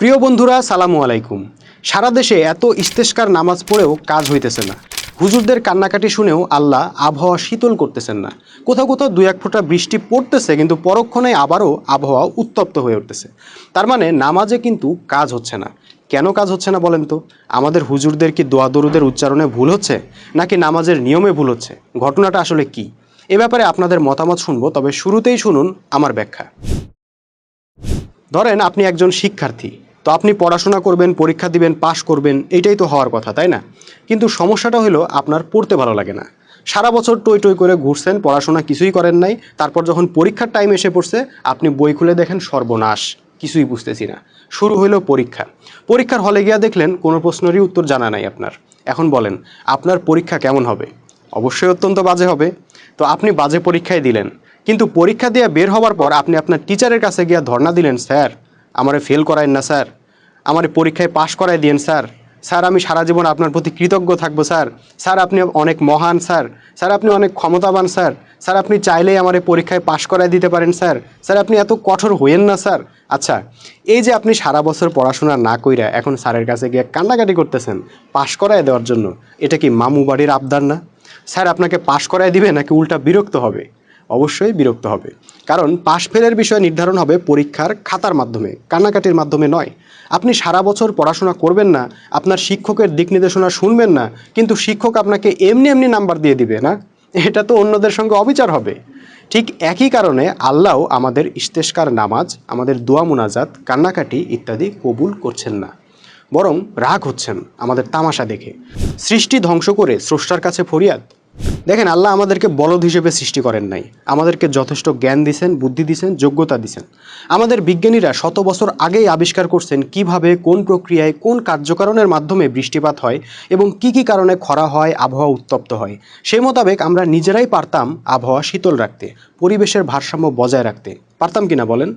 প্রিয় বন্ধুরা, সালামু আলাইকুম। সারা দেশে এত ইস্তেস্কার নামাজ পড়েও কাজ হইতেছে না। হুজুরদের কান্নাকাটি শুনেও আল্লাহ আবহাওয়া শীতল করতেছেন না। কোথাও কোথাও দু এক ফোঁটা বৃষ্টি পড়তেছে, কিন্তু পরক্ষণে আবারও আবহাওয়া উত্তপ্ত হয়ে উঠতেছে। তার মানে নামাজে কিন্তু কাজ হচ্ছে না। কেন কাজ হচ্ছে না বলেন তো? আমাদের হুজুরদের কি দোয়া দরুদের উচ্চারণে ভুল হচ্ছে? নাকি নামাজের নিয়মে ভুল হচ্ছে? ঘটনাটা আসলে কি? এ ব্যাপারে আপনাদের মতামত শুনব, তবে শুরুতেই শুনুন আমার ব্যাখ্যা। ধরেন আপনি একজন শিক্ষার্থী। তো আপনি পড়াশোনা করবেন, পরীক্ষা দিবেন, পাশ করবেন, এইটাই তো হওয়ার কথা, তাই না? কিন্তু সমস্যাটা হলো আপনার পড়তে ভালো লাগে না। সারা বছর টই টই করে ঘুরছেন, পড়াশোনা কিছুই করেন নাই, তারপর যখন পরীক্ষার টাইম এসে পড়ছে, আপনি বই খুলে দেখেন, সর্বনাশ, কিছুই বুঝতেছি না। শুরু হইল পরীক্ষা। পরীক্ষার হলে গিয়া দেখলেন, কোনো প্রশ্নেরই উত্তর জানা নাই আপনার। এখন বলেন, আপনার পরীক্ষা কেমন হবে? অবশ্যই অত্যন্ত বাজে হবে। তো আপনি বাজে পরীক্ষায় দিলেন। কিন্তু পরীক্ষা দিয়ে বের হওয়ার পর আপনি আপনার টিচারের কাছে গিয়া ধর্ণা দিলেন, স্যার আমারে ফেল করায়েন না, স্যার। আমার পরীক্ষায় পাশ করাই দিয়েন, স্যার। স্যার, আমি সারা জীবন আপনার প্রতি কৃতজ্ঞ থাকব, স্যার। স্যার, আপনি অনেক মহান, স্যার। স্যার, আপনি অনেক ক্ষমতাবান, স্যার। স্যার, আপনি চাইলেই আমার পরীক্ষায় পাশ করায় দিতে পারেন, স্যার। স্যার, আপনি এত কঠোর হইয়েন না, স্যার। আচ্ছা এই যে আপনি সারা বছর পড়াশোনা না কইরা এখন স্যারের কাছে গিয়ে কান্নাকাটি করতেছেন পাশ করায় দেওয়ার জন্য, এটা কি মামু বাড়ির আবদার না? স্যার, আপনাকে পাশ করায় দিবে নাকি উল্টা বিরক্ত হবে? অবশ্যই বিরক্ত হবে। কারণ পাশ ফেলের বিষয় নির্ধারণ হবে পরীক্ষার খাতার মাধ্যমে, কান্নাকাটির মাধ্যমে নয়। আপনি সারা বছর পড়াশোনা করবেন না, আপনার শিক্ষকের দিক নির্দেশনা শুনবেন না, কিন্তু শিক্ষক আপনাকে এমনি এমনি নাম্বার দিয়ে দিবে, না? এটা তো অন্যদের সঙ্গে অবিচার হবে। ঠিক একই কারণে আল্লাহ আমাদের ইস্তেস্কার নামাজ, আমাদের দোয়া মুনাজাত, কান্নাকাটি ইত্যাদি কবুল করছেন না। বরং রাগ হচ্ছেন আমাদের তামাশা দেখে। সৃষ্টি ধ্বংস করে স্রষ্টার কাছে ফরিয়াদ দেখেন, আল্লাহ আমাদেরকে বলদ হিসেবে সৃষ্টি করেন নাই। আমাদেরকে যথেষ্ট জ্ঞান দিছেন, বুদ্ধি দিছেন, যোগ্যতা দিছেন। আমাদের বিজ্ঞানীরা শত বছর আগেই আবিষ্কার করছেন কীভাবে, কোন প্রক্রিয়ায়, কোন কার্যকারণের মাধ্যমে বৃষ্টিপাত হয় এবং কি কি কারণে খরা হয়, আবহাওয়া উত্তপ্ত হয়। সেই মোতাবেক আমরা নিজেরাই পারতাম আবহাওয়া শীতল রাখতে, পরিবেশের ভারসাম্য বজায় রাখতে। পারতাম কিনা বলেন?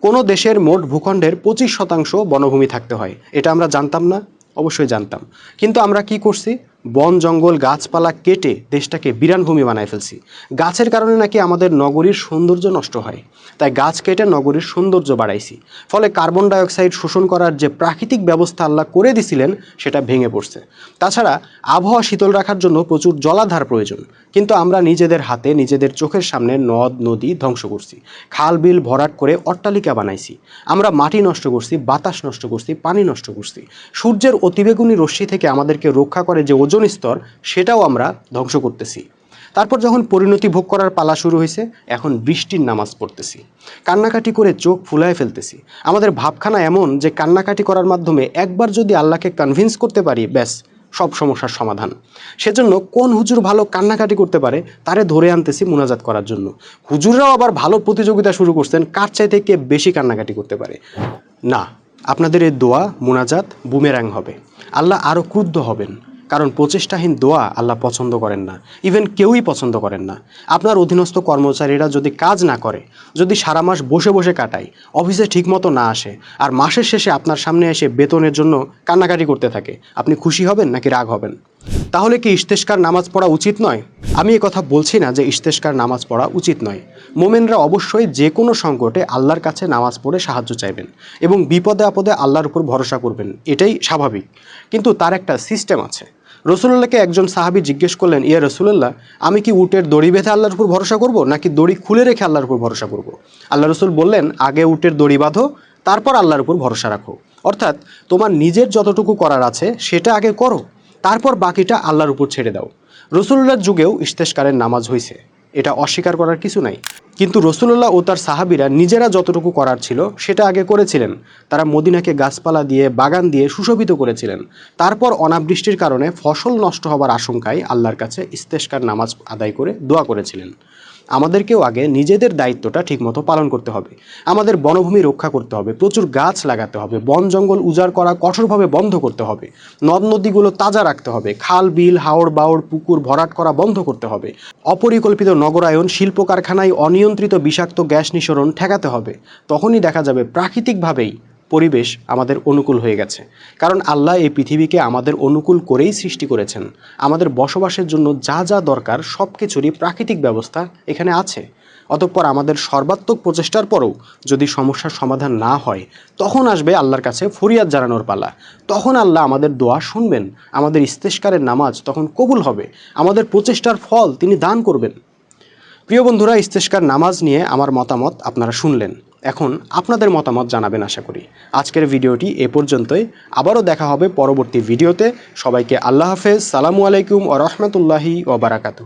কোনো দেশের মোট ভূখণ্ডের পঁচিশ শতাংশ বনভূমি থাকতে হয়। এটা আমরা জানতাম না, অবশ্যই জানতাম। কিন্তু আমরা কি করছি? বন, জঙ্গল, গাছপালা কেটে দেশটাকে বিরান ভূমি বানায় ফেলছি। গাছের কারণে নাকি আমাদের নগরীর সৌন্দর্য নষ্ট হয়। তাই গাছ কেটে নগরীর সৌন্দর্য বাড়াইছি। ফলে কার্বন ডাইঅক্সাইড শোষণ করার যে প্রাকৃতিক ব্যবস্থা আল্লাহ করে দিছিলেন, সেটা ভেঙে পড়ছে। তাছাড়া আবহাওয়া শীতল রাখার জন্য প্রচুর জলাধার প্রয়োজন। কিন্তু আমরা নিজেদের হাতে, নিজেদের চোখের সামনে নদ, নদী ধ্বংস করছি। খাল, বিল, ভরাট করে অট্টালিকা বানাইছি। আমরা মাটি নষ্ট করছি, বাতাস নষ্ট করছি, পানি নষ্ট করছি। সূর্যের অতিবেগুনি রশ্মি থেকে আমাদেরকে রক্ষা করে যে ওজন স্তর সেটাও আমরা ধ্বংস করতেছি। তারপর যখন পরিণতি ভোগ করার পালা শুরু হয়েছে, এখন বৃষ্টির নামাজ পড়তেছি। কান্নাকাটি করে চোখ ফুলায় ফেলতেছি। আমাদের ভাবখানা এমন যে কান্নাকাটি করার মাধ্যমে একবার যদি আল্লাহকে কনভিন্স করতে পারি, ব্যাস, সব সমস্যার সমাধান। সেজন্য কোন হুজুর ভালো কান্নাকাটি করতে পারে, তারে ধরে আনতেছি মুনাজাত করার জন্য। হুজুররাও আবার ভালো প্রতিযোগিতা শুরু করছেন, কার চাইতে কে বেশি কান্নাকাটি করতে পারে? না, আপনাদের এই দোয়া, মুনাজাত, বুমেরাং হবে। আল্লাহ আরও ক্রুদ্ধ হবেন। কারণ প্রচেষ্টাহীন দোয়া আল্লাহ পছন্দ করেন না। ইভেন কেউই পছন্দ করেন না। আপনার অধীনস্থ কর্মচারীরা যদি কাজ না করে, যদি সারা মাস বসে বসে কাটায়, অফিসে ঠিকমতো না আসে, আর মাসের শেষে আপনার সামনে এসে বেতনের জন্য কান্নাকাটি করতে থাকে, আপনি খুশি হবেন নাকি রাগ হবেন? তাহলে কি ইস্তেস্কার নামাজ পড়া উচিত নয়? আমি কথা বলছি না যে ইস্তেস্কার নামাজ পড়া উচিত নয়। মোমেনরা অবশ্যই যে কোনো সংকটে আল্লাহর কাছে নামাজ পড়ে সাহায্য চাইবেন এবং বিপদে আপদে আল্লাহর উপর ভরসা করবেন, এটাই স্বাভাবিক। কিন্তু তার একটা সিস্টেম আছে। রসুল্লাহকে একজন সাহাবি জিজ্ঞেস করলেন, ইয়া রসুল্লাহ আমি কি উটের দড়ি বেঁধে আল্লাহর উপর ভরসা করব, নাকি দড়ি খুলে রেখে আল্লাহর উপর ভরসা করব? আল্লাহ রসুল বললেন, আগে উটের দড়ি বাঁধো, তারপর আল্লাহর উপর ভরসা রাখো। অর্থাৎ তোমার নিজের যতটুকু করার আছে, সেটা আগে করো, তারপর বাকিটা আল্লাহর উপর ছেড়ে দাও। রসুল্লাহর যুগেও ইস্তেস্কারের নামাজ হয়েছে এটা অস্বীকার করার কিছু নাই। কিন্তু রসুল্লাহ ও তার সাহাবিরা নিজেরা যতটুকু করার ছিল সেটা আগে করেছিলেন। তারা মদিনাকে গাছপালা দিয়ে, বাগান দিয়ে সুশোভিত করেছিলেন। তারপর অনাবৃষ্টির কারণে ফসল নষ্ট হবার আশঙ্কায় আল্লাহর কাছে ইস্তেশকার নামাজ আদায় করে দোয়া করেছিলেন। আমাদেরকেও আগে নিজেদের দায়িত্বটা ঠিকমতো পালন করতে হবে। আমাদের বনভূমি রক্ষা করতে হবে, প্রচুর গাছ লাগাতে হবে, বন জঙ্গল উজাড় করা কঠোরভাবে বন্ধ করতে হবে, নদ নদীগুলো তাজা রাখতে হবে, খাল, বিল হাওড় বাওড় পুকুর ভরাট করা বন্ধ করতে হবে। অপরিকল্পিত নগরায়ন শিল্প কারখানায় অনিয়ন্ত্রিত বিষাক্ত গ্যাস নিঃসরণ ঠেকাতে হবে। তখনই দেখা যাবে প্রাকৃতিকভাবেই পরিবেশ আমাদের অনুকূল হয়ে গেছে। কারণ আল্লাহ এই পৃথিবীকে আমাদের অনুকূল করেই সৃষ্টি করেছেন। আমাদের বসবাসের জন্য যা যা দরকার সব কিছুরই প্রাকৃতিক ব্যবস্থা এখানে আছে। অতঃপর আমাদের সর্বাত্মক প্রচেষ্টার পরেও যদি সমস্যার সমাধান না হয়, তখন আসবে আল্লাহর কাছে ফরিয়াদ জানানোর পালা। তখন আল্লাহ আমাদের দোয়া শুনবেন, আমাদের ইস্তেস্কারের নামাজ তখন কবুল হবে, আমাদের প্রচেষ্টার ফল তিনি দান করবেন। প্রিয় বন্ধুরা ইস্তেস্কার নামাজ নিয়ে আমার মতামত আপনারা শুনলেন। এখন আপনাদের মতামত জানাবেন আশা করি। আজকের ভিডিওটি এ পর্যন্তই। আবারও দেখা হবে পরবর্তী ভিডিওতে। সবাইকে আল্লাহ হাফেজ। সালামু আলাইকুম ও রহমতুল্লাহি ওবরাকাতু